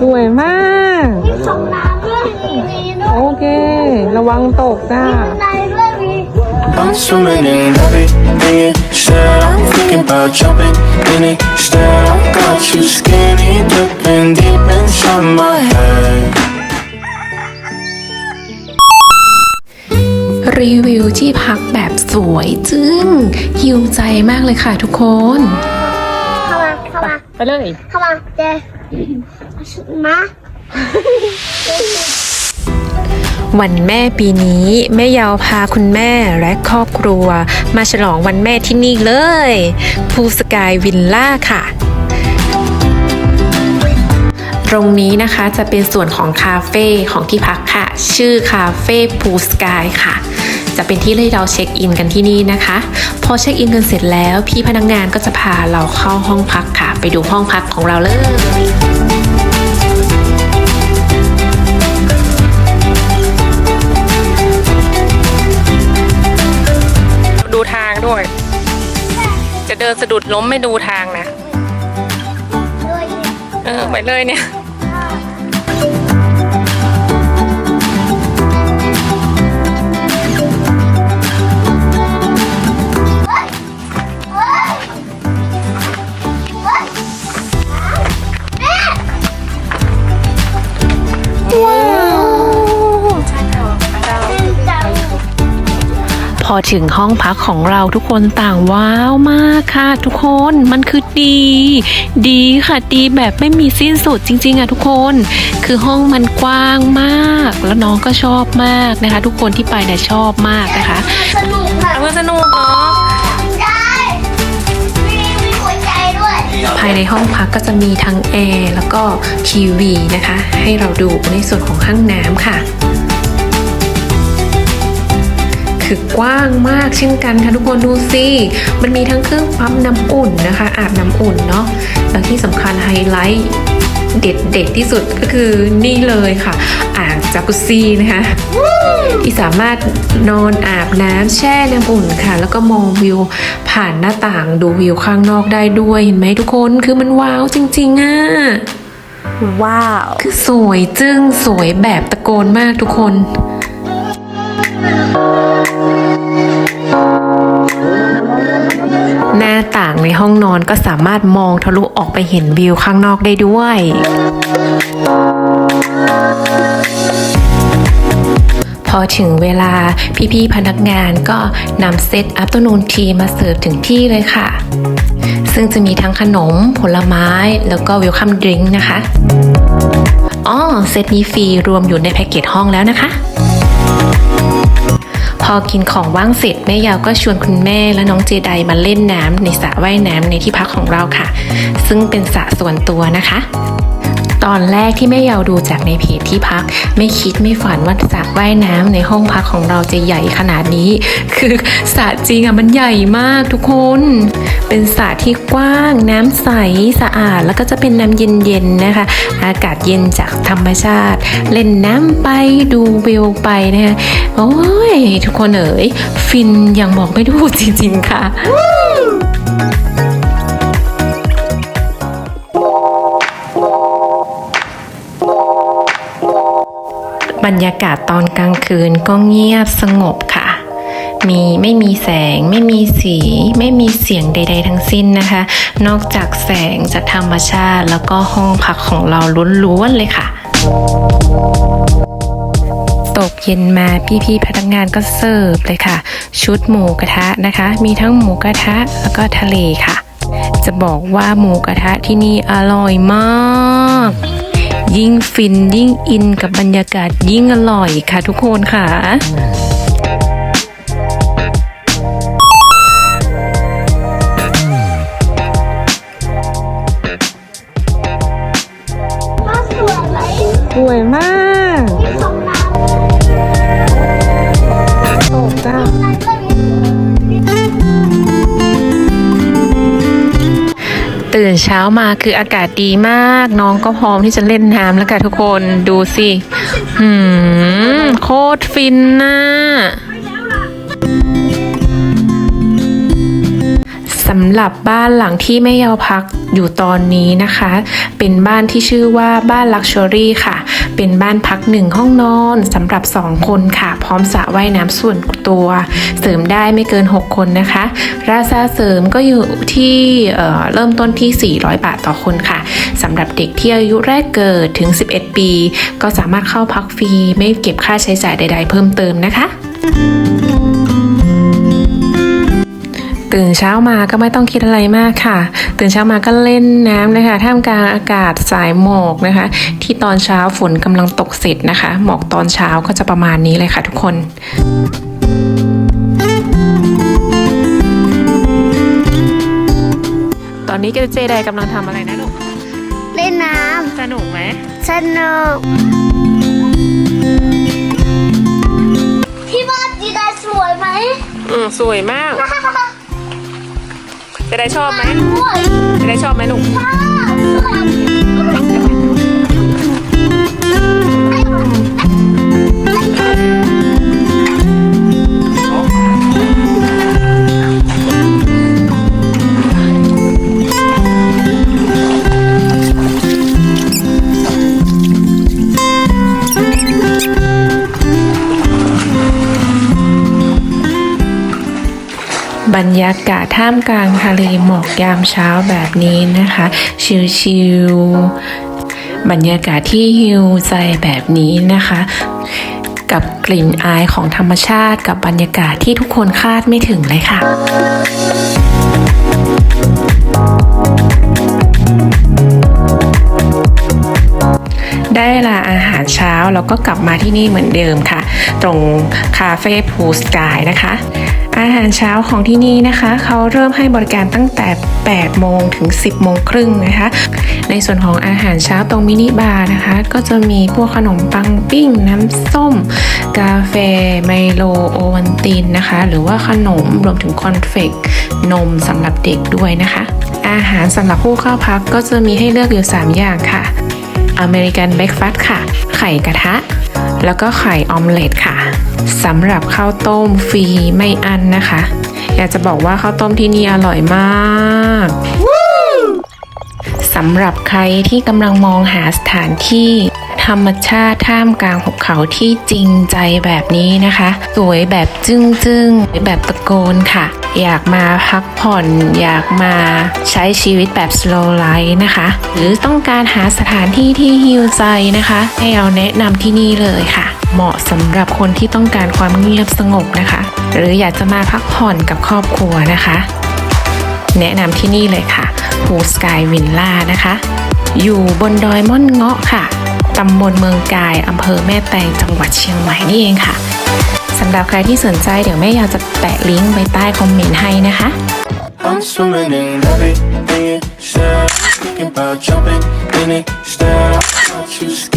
สวยมาก มีสองน้ำด้วยมีด้วยโอเค ระวังตกจ้าบันไดด้วยมี I'm swimming in everything you said. I'm thinking about jumping in it. Instead, I got you skinny dipping deep inside my head. รีวิวที่พักแบบสวยจึ้งหิวใจมากเลยค่ะทุกคน เข้ามา เข้ามา ไปเลย เข้ามา เจ มาวันแม่ปีนี้แม่ยาวพาคุณแม่และครอบครัว มาฉลองวันแม่ที่นี่เลยภูสกายวิลล่าค่ะ ตรงนี้นะคะจะเป็นส่วนของคาเฟ่ของที่พักค่ะ ชื่อคาเฟ่ภูสกายค่ะ จะเป็นที่ให้เราเช็คอินกันที่นี่นะคะ พอเช็คอินกันเสร็จแล้ว พี่พนักงงานก็จะพาเราเข้าห้องพักค่ะ ไปดูห้องพักของเราเลย จะเดินสะดุดล้มไม่ดูทางนะ เออไปเลยเนี่ย อถึงห้องพักของเราทุกคนต่างว้าวมากค่ะ ทุกคนมันคือดี ดีค่ะดีแบบไม่มีสิ้นสุดจริง ๆอะทุกคน คือห้องมันกว้างมาก แล้วน้องก็ชอบมากนะคะ ทุกคนที่ไปเนี่ยชอบมากนะคะสนุกค่ะเพื่อสนุกเหรอได้มีมีหัวใจด้วยภายในห้องพักก็จะมีทั้งแอร์แล้วก็ทีวีนะคะ ให้เราดูในส่วนของห้องน้ำค่ะ คือกว้างมากเช่นกันค่ะทุกคนดูสิมันมีทั้งเครื่องปั๊มน้ำอุ่นนะคะ อาบน้ำอุ่นเนาะแล้วที่สำคัญไฮไลท์เด็ดเด็ดที่สุดก็คือนี่เลยค่ะ อ่างจากุซซี่นะคะที่สามารถนอนอาบน้ำแช่น้ำอุ่นค่ะ แล้วก็มองวิวผ่านหน้าต่างดูวิวข้างนอกได้ด้วยเห็นไหมทุกคนคือมันว้าวจริงๆอะว้าว คือสวยจึ้งสวยแบบตะโกนมากทุกคน ห้องนอนก็สามารถมองทะลุออกไปเห็นวิวข้างนอกได้ด้วยพอถึงเวลาพี่ๆพนักงานก็นำเซตอั t เ r อร์นูนทีมาเสิร์ฟถึงที่เลยค่ะ ซึ่งจะมีทั้งขนม ผลไม้ แล้วก็วิลคัมดริงก์นะคะอ๋อเซตนี้ฟรีรวมอยู่ในแพ็กเกจห้องแล้วนะคะ พอกินของว่างเสร็จแม่ยาวก็ชวนคุณแม่และน้องเจไดมาเล่นน้ำในสระว่ายน้ำในที่พักของเราค่ะ ซึ่งเป็นสระส่วนตัวนะคะ ตอนแรกที่แม่ยาวดูจากในเพจที่พัก ไม่คิดไม่ฝันว่าสระว่ายน้ำในห้องพักของเราจะใหญ่ขนาดนี้ คือสระจริงอะมันใหญ่มากทุกคน เป็นสระที่กว้างน้ำใสสะอาด แล้วก็จะเป็นน้ำเย็นๆนะคะ อากาศเย็นจากธรรมชาติ เล่นน้ำไปดูวิวไปนะคะโอ้ยทุกคนเอ๋ยฟินอย่างบอกไม่ถูกจริงๆค่ะบรรยากาศตอนกลางคืนก็เงียบสงบค่ะ มีไม่มีแสง ไม่มีสี ไม่มีเสียงใด ๆ ทั้งสิ้นนะคะ นอกจากแสงจากธรรมชาติ แล้วก็ห้องพักของเราล้วนๆเลยค่ะตกเย็นมาพี่ๆพนักงานก็เสิร์ฟเลยค่ะ ชุดหมูกระทะนะคะ มีทั้งหมูกระทะแล้วก็ทะเลค่ะ จะบอกว่าหมูกระทะที่นี่อร่อยมาก ยิ่งฟินยิ่งอินกับบรรยากาศยิ่งอร่อยค่ะทุกคนค่ะ เช้ามาคืออากาศดีมาก น้องก็พร้อมที่จะเล่นน้ำแล้วค่ะทุกคนดูสิหืมโคตรฟินน่ะสำหรับบ้านหลังที่แม่ยาวพักอยู่ตอนนี้นะคะ เป็นบ้านที่ชื่อว่าบ้านลักชัวรี่ค่ะ เป็นบ้านพักหนึ่งห้องนอนสำหรับ 2 คนค่ะ พร้อมสระว่ายน้ำส่วนตัว เสริมได้ไม่เกิน 6 คนนะคะ ราคาเสริมก็อยู่ที่เเริ่มต้นที่ 400 บาทต่อคนค่ะสำหรับเด็กที่อายุแรกเกิดถึง 11 ปี ก็สามารถเข้าพักฟรีไม่เก็บค่าใช้จ่ายใด ๆ เพิ่มเติมนะคะ ตื่นเช้ามาก็ไม่ต้องคิดอะไรมากค่ะ ตื่นเช้ามาก็เล่นน้ำนะคะ ท่ามกลางอากาศสายหมอกนะคะ ที่ตอนเช้าฝนกำลังตกเสร็จนะคะ หมอกตอนเช้าก็จะประมาณนี้เลยค่ะทุกคนตอนนี้เจไดกำลังทำอะไรนะลูก เล่นน้สนุกไหมำสนุกพี่ว่าจีดาสวยไหม อืมสวยมาก จะได้ชอบไหมจะได้ชอบไหมลูกมาก บรรยากาศท่ามกลางทะเลหมอกยามเช้าแบบนี้นะคะ ชิลๆบรรยากาศที่ฮิวใจแบบนี้นะคะ กับกลิ่นอายของธรรมชาติกับบรรยากาศที่ทุกคนคาดไม่ถึงเลยค่ะ ได้เวลาอาหารเช้าแล้วก็กลับมาที่นี่เหมือนเดิมค่ะ ตรงคาเฟ่พูสกายนะคะ อาหารเช้าของที่นี่นะคะ เขาเริ่มให้บริการตั้งแต่ 8 โมงถึง 10 โมงครึ่งนะคะ ในส่วนของอาหารเช้าตรงมินิบาร์นะคะ ก็จะมีพวกขนมปังปิ้ง น้ำส้ม กาแฟ ไมโลโอวันตินนะคะ หรือว่าขนมรวมถึงคอนเฟกนมสำหรับเด็กด้วยนะคะ อาหารสำหรับผู้เข้าพักก็จะมีให้เลือกอยู่ 3 อย่างค่ะ อเมริกันเบรกฟาสต์ค่ะ ไข่กระทะ แล้วก็ไข่ออมเล็ตค่ะสำหรับข้าวต้มฟรีไม่อั้นนะคะ อยากจะบอกว่าข้าวต้มที่นี่อร่อยมากสำหรับใครที่กำลังมองหาสถานที่ธรรมชาติท่ามกลางหุบเขาที่จริงใจแบบนี้นะคะ สวยแบบจึ้งจึงๆแบบตะโกนค่ะ อยากมาพักผ่อน อยากมาใช้ชีวิตแบบ slow life นะคะ หรือต้องการหาสถานที่ที่ฮิวใจนะคะ ให้เราแนะนำที่นี่เลยค่ะ เหมาะสำหรับคนที่ต้องการความเงียบสงบนะคะ หรืออยากจะมาพักผ่อนกับครอบครัวนะคะ แนะนำที่นี่เลยค่ะภูสกายวินล่านะคะ อยู่บนดอยม่อนเงาะค่ะตำบลเมืองกายอำเภอแม่แตงจังหวัดเชียงใหม่นี่เองค่ะ สำหรับใครที่สนใจเดี๋ยวแม่อยากจะแปะลิงก์ไว้ใต้คอมเมนต์ให้นะคะ I'm swimming in everything you said. Thinking about jumping in it. Instead, I got you scared.